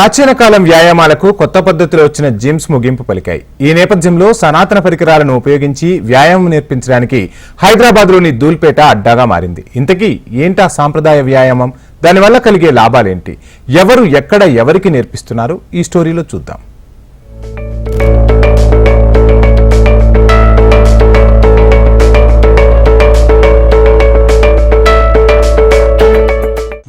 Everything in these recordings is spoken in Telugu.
ప్రాచీన కాలం వ్యాయామాలకు కొత్త పద్ధతిలో వచ్చిన జిమ్స్ ముగింపు పలికాయి. ఈ నేపథ్యంలో సనాతన పరికరాలను ఉపయోగించి వ్యాయామం నేర్పించడానికి హైదరాబాద్లోని దూల్పేట అడ్డాగా మారింది. ఇంతకీ ఏంటా సాంప్రదాయ వ్యాయామం? దానివల్ల కలిగే లాభాలేంటి? ఎవరు ఎక్కడ ఎవరికి నేర్పిస్తున్నారు? ఈ స్టోరీలో చూద్దాం.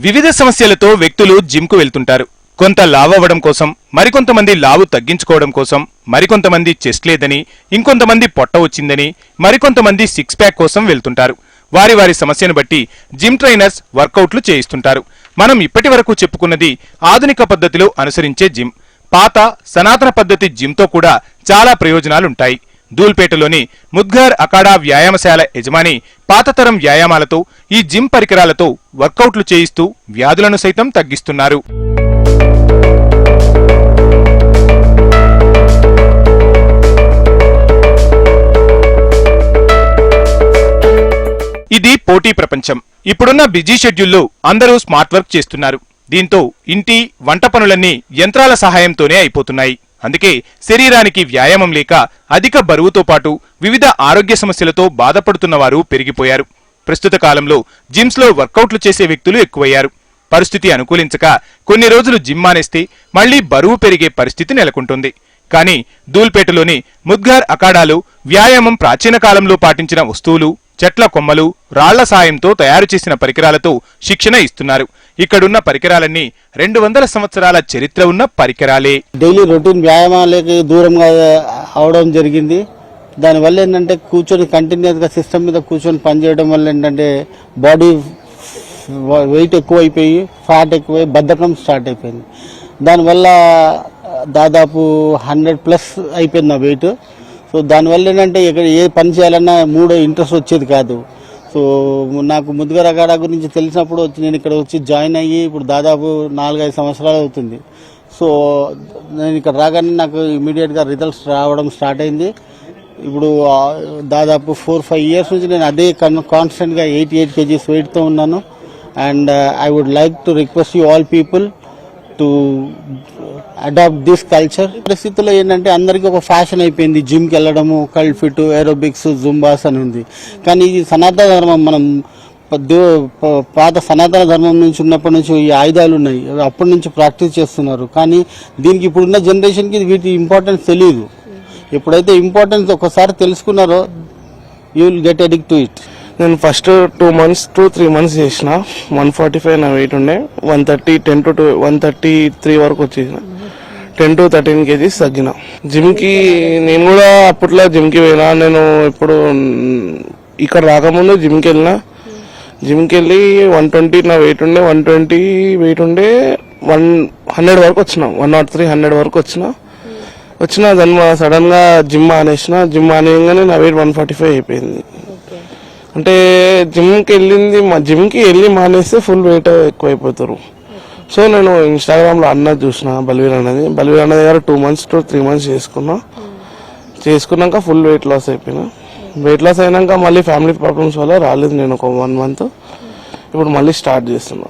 వివిధ సమస్యలతో వ్యక్తులు జిమ్కు వెళ్తుంటారు. కొంత లావ్ అవ్వడం కోసం మరికొంతమంది లావు తగ్గించుకోవడం కోసం మరికొంతమంది చెస్ట్ లేదని ఇంకొంతమంది పొట్ట వచ్చిందని మరికొంతమంది సిక్స్ ప్యాక్ కోసం వెళ్తుంటారు. వారి వారి సమస్యను బట్టి జిమ్ ట్రైనర్స్ వర్కౌట్లు చేయిస్తుంటారు. మనం ఇప్పటి వరకు చెప్పుకున్నది ఆధునిక పద్ధతిలో అనుసరించే జిమ్. పాత సనాతన పద్ధతి జిమ్తో కూడా చాలా ప్రయోజనాలుంటాయి. ధూల్పేటలోని ముద్గార్ అకాడా వ్యాయామశాల యజమాని పాతతరం వ్యాయామాలతో ఈ జిమ్ పరికరాలతో వర్కౌట్లు చేయిస్తూ వ్యాధులను సైతం తగ్గిస్తున్నారు. ఇది పోటీ ప్రపంచం. ఇప్పుడున్న బిజీ షెడ్యూల్లో అందరూ స్మార్ట్ వర్క్ చేస్తున్నారు. దీంతో ఇంటి వంట పనులన్నీ యంత్రాల సహాయంతోనే అయిపోతున్నాయి. అందుకే శరీరానికి వ్యాయామం లేక అధిక బరువుతో పాటు వివిధ ఆరోగ్య సమస్యలతో బాధపడుతున్న వారు పెరిగిపోయారు. ప్రస్తుత కాలంలో జిమ్స్లో వర్కౌట్లు చేసే వ్యక్తులు ఎక్కువయ్యారు. పరిస్థితి అనుకూలించక కొన్ని రోజులు జిమ్ మానేస్తే మళ్ళీ బరువు పెరిగే పరిస్థితి నెలకొంటుంది. కానీ దూల్పేటలోని ముద్గార్ అఖాడాలు వ్యాయామం ప్రాచీన కాలంలో పాటించిన వస్తువులు చెట్ల కొమ్మలు రాళ్ళ సాయంతో తయారు చేసిన పరికరాలతో శిక్షణ ఇస్తున్నారు. ఇక్కడున్న పరికరాలన్నీ రెండు వందల సంవత్సరాల చరిత్ర ఉన్న పరికరాలే. డైలీ రొటీన్ వ్యాయామాలకి దూరంగా అవడం జరిగింది. దానివల్ల ఏంటంటే కూర్చొని కంటిన్యూస్గా సిస్టమ్ మీద కూర్చొని పనిచేయడం వల్ల ఏంటంటే బాడీ వెయిట్ ఎక్కువ అయిపోయి ఫ్యాట్ ఎక్కువై బద్ధకం స్టార్ట్ అయిపోయింది. దానివల్ల దాదాపు హండ్రెడ్ ప్లస్ అయిపోయింది నా వెయిట్ సో దానివల్ల ఏంటంటే ఇక్కడ ఏ పని చేయాలన్నా మూడో ఇంట్రెస్ట్ వచ్చేది కాదు. సో నాకు ముద్దుగా రకాడ గురించి తెలిసినప్పుడు వచ్చి నేను ఇక్కడ వచ్చి జాయిన్ అయ్యి ఇప్పుడు దాదాపు నాలుగైదు సంవత్సరాలు అవుతుంది. సో నేను ఇక్కడ రాగానే నాకు ఇమీడియట్గా రిజల్ట్స్ రావడం స్టార్ట్ అయింది. ఇప్పుడు దాదాపు ఫోర్ ఫైవ్ ఇయర్స్ నుంచి నేను అదే కాన్స్టెంట్గా ఎయిటీ ఎయిట్ కేజీస్ వెయిట్తో ఉన్నాను. And I would like to request you all people to adopt this culture పరిస్థితుల్లో ఏంటంటే అందరికీ ఒక ఫ్యాషన్ అయిపోయింది. జిమ్కి వెళ్ళడము కల్ ఫిట్ ఏరోబిక్స్ జుంబాస్ అని ఉంది. కానీ ఇది సనాతన ధర్మం మనం పాత సనాతన ధర్మం నుంచి ఉన్నప్పటి నుంచి ఈ ఆయుధాలు ఉన్నాయి. అప్పటి నుంచి ప్రాక్టీస్ చేస్తున్నారు. కానీ దీనికి ఇప్పుడున్న జనరేషన్కి వీటి ఇంపార్టెన్స్ తెలియదు ఎప్పుడైతే ఇంపార్టెన్స్ ఒకసారి తెలుసుకున్నారో you will get addict to it నేను first two months two three months చేసిన. వన్ ఫార్టీ ఫైవ్ నా వెయిట్ ఉండే. One thirty ten to two one thirty three వరకు వచ్చేసిన. టెన్ టు థర్టీన్ కేజీస్ తగ్గిన. జిమ్కి నేను కూడా అప్పట్లో జిమ్కి పోయినా. నేను ఇప్పుడు ఇక్కడ రాకముందు జిమ్కి వెళ్ళిన. జిమ్కి వెళ్ళి వన్ ట్వంటీ నా వెయిట్ ఉండే. వన్ ట్వంటీ వెయిట్ ఉండే. వన్ హండ్రెడ్ వరకు వచ్చిన. వన్ నాట్ త్రీ హండ్రెడ్ వరకు వచ్చిన. వచ్చిన దాని సడన్గా జిమ్ మానేసిన. జిమ్ మానేయగానే నా వెయిట్ వన్ ఫార్టీ ఫైవ్ అయిపోయింది. అంటే జిమ్కి వెళ్ళింది మా జిమ్కి వెళ్ళి మానేస్తే ఫుల్ వెయిట్ ఎక్కువైపోతారు. సో నేను ఇన్స్టాగ్రామ్లో అన్న చూసిన బల్వీర్ అన్నది. బల్వీర్ అన్న దగ్గర two months to three months చేసుకున్నా. చేసుకున్నాక ఫుల్ వెయిట్ లాస్ అయిపోయినా. వెయిట్ లాస్ అయినాక మళ్ళీ ఫ్యామిలీ ప్రాబ్లమ్స్ వల్ల రాలేదు నేను ఒక వన్ మంత్ ఇప్పుడు మళ్ళీ స్టార్ట్ చేస్తున్నా.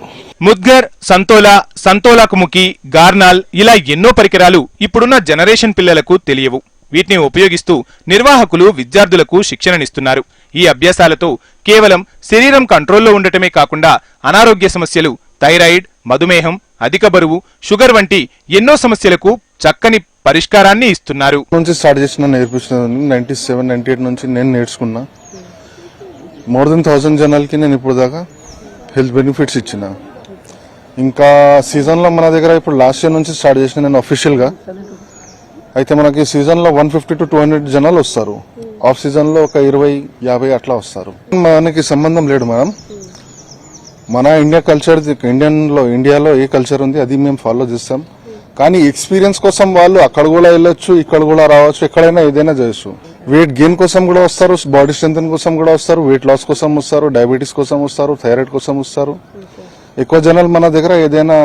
ముద్గర్ సంతోలా సంతోలాకుముఖి గార్నాల్ ఇలా ఎన్నో పరికరాలు ఇప్పుడున్న జనరేషన్ పిల్లలకు తెలియవు. వీటిని ఉపయోగిస్తూ నిర్వాహకులు విద్యార్థులకు శిక్షణనిస్తున్నారు. ఈ అభ్యాసాలతో కేవలం శరీరం కంట్రోల్లో ఉండటమే కాకుండా అనారోగ్య సమస్యలు థైరాయిడ్ మధుమేహం అధిక బరువు షుగర్ వంటి ఎన్నో సమస్యలకు చక్కని పరిష్కారాన్ని ఇస్తున్నారు. నుంచి స్టార్ట్ చేసిన నేర్పిస్తున్నాను నైన్టీ సెవెన్ నైన్టీ ఎయిట్ నుంచి నేను నేర్చుకున్నా. మోర్ దెన్ థౌజండ్ జనాలకి నేను ఇప్పుడు దాకా హెల్త్ బెనిఫిట్స్ ఇచ్చిన. ఇంకా సీజన్లో మన దగ్గర ఇప్పుడు లాస్ట్ ఇయర్ నుంచి స్టార్ట్ చేసిన నేను అఫీషియల్గా అయితే మనకి సీజన్లో one fifty to two hundred జనాలు వస్తారు. ఆఫ్ సీజన్లో ఒక ఇరవై యాభై అట్లా వస్తారు. మనకి సంబంధం లేదు మేడం. మన ఇండియా కల్చర్ ఇండియన్లో ఇండియాలో ఏ కల్చర్ ఉంది అది మేము ఫాలో చేస్తాం. కానీ ఎక్స్పీరియన్స్ కోసం వాళ్ళు అక్కడ కూడా వెళ్ళొచ్చు ఇక్కడ కూడా రావచ్చు ఎక్కడైనా ఏదైనా చేయొచ్చు. వెయిట్ గెయిన్ కోసం కూడా వస్తారు బాడీ స్ట్రెంగ్ కోసం కూడా వస్తారు వెయిట్ లాస్ కోసం వస్తారు డయాబెటీస్ కోసం వస్తారు థైరాయిడ్ కోసం వస్తారు. ఎక్కువ జనాలు మన దగ్గర ఏదైనా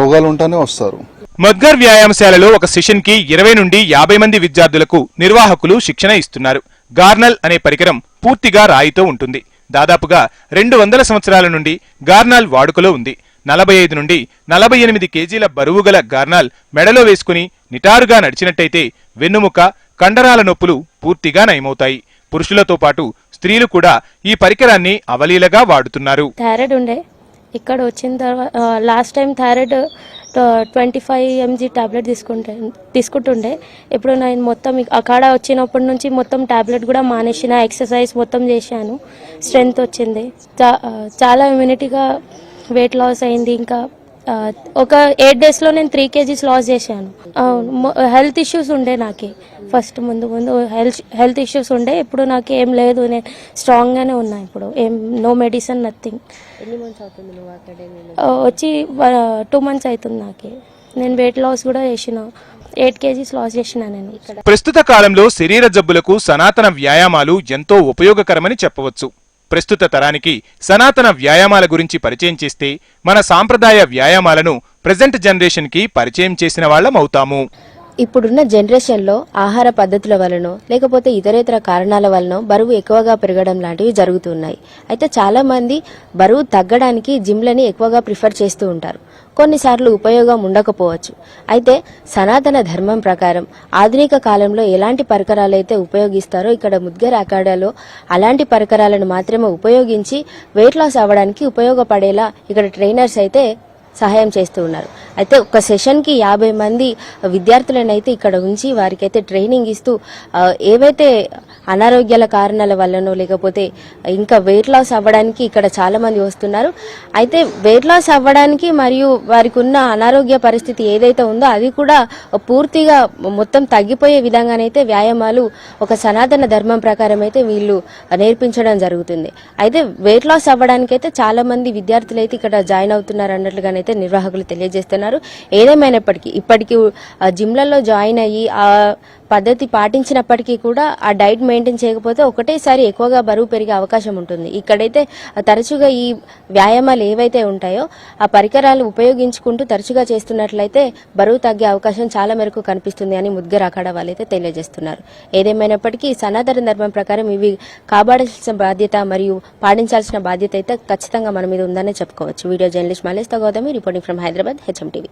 రోగాలు ఉంటేనే వస్తారు. మద్గర్ వ్యాయామశాలలో ఒక సెషన్కి ఇరవై నుండి యాభై మంది విద్యార్థులకు నిర్వాహకులు శిక్షణ ఇస్తున్నారు. గార్నల్ అనే పరికరం పూర్తిగా రాయితో ఉంటుంది. దాదాపుగా రెండు వందల సంవత్సరాల నుండి గార్నాల్ వాడుకలో ఉంది. నలభై ఐదు నుండి నలభై ఎనిమిది కేజీల బరువు గల గార్నాల్ మెడలో వేసుకుని నిటారుగా నడిచినట్టయితే వెన్నుముక కండరాల నొప్పులు పూర్తిగా నయమవుతాయి. పురుషులతో పాటు స్త్రీలు కూడా ఈ పరికరాన్ని అవలీలగా వాడుతున్నారు. థైరాయిడ్ ఉండే. ఇక్కడ వచ్చిన తర్వాత last time thyroid twenty five mg tablet తీసుకుంటే తీసుకుంటుండే. ఇప్పుడు నేను మొత్తం అక్కడ వచ్చినప్పటి నుంచి మొత్తం ట్యాబ్లెట్ కూడా మానేసిన ఎక్సర్సైజ్ మొత్తం చేశాను. స్ట్రెంగ్త్ వచ్చింది. చాలా ఇమ్యూనిటీగా వెయిట్ లాస్ అయింది. ఇంకా ఒక ఎయిట్ డేస్లో నేను త్రీ కేజీస్ లాస్ చేశాను. హెల్త్ ఇష్యూస్ ఉండే నాకే. ఫస్ట్ ముందు ముందు హెల్త్ హెల్త్ ఇష్యూస్ ఉండే. ఇప్పుడు నాకు ఏం లేదు. నేను స్ట్రాంగ్గానే ఉన్నా ఇప్పుడు. ఏం నో మెడిసిన్ నథింగ్ వచ్చి టూ మంత్స్ అవుతుంది నాకే. నేను వెయిట్ లాస్ కూడా చేసిన. ఎయిట్ కేజీస్ లాస్ చేసిన నేను. ఇక్కడ ప్రస్తుత కాలంలో శరీర జబ్బులకు సనాతన వ్యాయామాలు ఎంతో ఉపయోగకరమని చెప్పవచ్చు. ప్రస్తుత తరానికి సనాతన వ్యాయామాల గురించి పరిచయం చేస్తే మన సాంప్రదాయ వ్యాయామాలను ప్రజెంట్ జనరేషన్కి పరిచయం చేసిన వాళ్ళం అవుతాము ఇప్పుడున్న జనరేషన్లో ఆహార పద్ధతుల వలనో లేకపోతే ఇతరేతర కారణాల వలనో బరువు ఎక్కువగా పెరగడం లాంటివి జరుగుతున్నాయి అయితే చాలామంది బరువు తగ్గడానికి జిమ్లని ఎక్కువగా ప్రిఫర్ చేస్తూ ఉంటారు. కొన్నిసార్లు ఉపయోగం ఉండకపోవచ్చు. అయితే సనాతన ధర్మం ప్రకారం ఆధునిక కాలంలో ఎలాంటి పరికరాలు అయితే ఉపయోగిస్తారో ఇక్కడ ముద్గర్ అకాడాలో అలాంటి పరికరాలను మాత్రమే ఉపయోగించి వెయిట్ లాస్ అవ్వడానికి ఉపయోగపడేలా ఇక్కడ ట్రైనర్స్ అయితే సహాయం చేస్తూ ఉన్నారు. అయితే ఒక సెషన్కి యాభై మంది విద్యార్థులను అయితే ఇక్కడ ఉంచి వారికైతే ట్రైనింగ్ ఇస్తూ ఏవైతే అనారోగ్యాల కారణాల వల్లనో లేకపోతే ఇంకా వెయిట్ లాస్ అవ్వడానికి ఇక్కడ చాలామంది వస్తున్నారు. అయితే వెయిట్ లాస్ అవ్వడానికి మరియు వారికి ఉన్న అనారోగ్య పరిస్థితి ఏదైతే ఉందో అది కూడా పూర్తిగా మొత్తం తగ్గిపోయే విధంగానైతే వ్యాయామాలు ఒక సనాతన ధర్మం ప్రకారం అయితే వీళ్ళు నేర్పించడం జరుగుతుంది. అయితే వెయిట్ లాస్ అవ్వడానికి అయితే చాలా మంది విద్యార్థులు అయితే ఇక్కడ జాయిన్ అవుతున్నారు అన్నట్లుగానైతే నిర్వాహకులు తెలియజేస్తున్నారు. ఏదేమైనప్పటికీ ఇప్పటికీ ఆ జిమ్లలో జాయిన్ అయ్యి ఆ పద్ధతి పాటించినప్పటికీ కూడా ఆ డైట్ మెయింటైన్ చేయకపోతే ఒకటేసారి ఎక్కువగా బరువు పెరిగే అవకాశం ఉంటుంది. ఇక్కడైతే తరచుగా ఈ వ్యాయామాలు ఏవైతే ఉంటాయో ఆ పరికరాలు ఉపయోగించుకుంటూ తరచుగా చేస్తున్నట్లయితే బరువు తగ్గే అవకాశం చాలా మేరకు కనిపిస్తుంది అని ముద్గర్ అఖాడ వాళ్ళైతే తెలియజేస్తున్నారు. ఏదేమైనప్పటికీ సనాతన ధర్మం ప్రకారం ఇవి కాపాడాల్సిన బాధ్యత మరియు పాటించాల్సిన బాధ్యత అయితే ఖచ్చితంగా మన మీద ఉందనే చెప్పుకోవచ్చు. Video journalist మలేస్తా Gautami reporting from Hyderabad HM TV.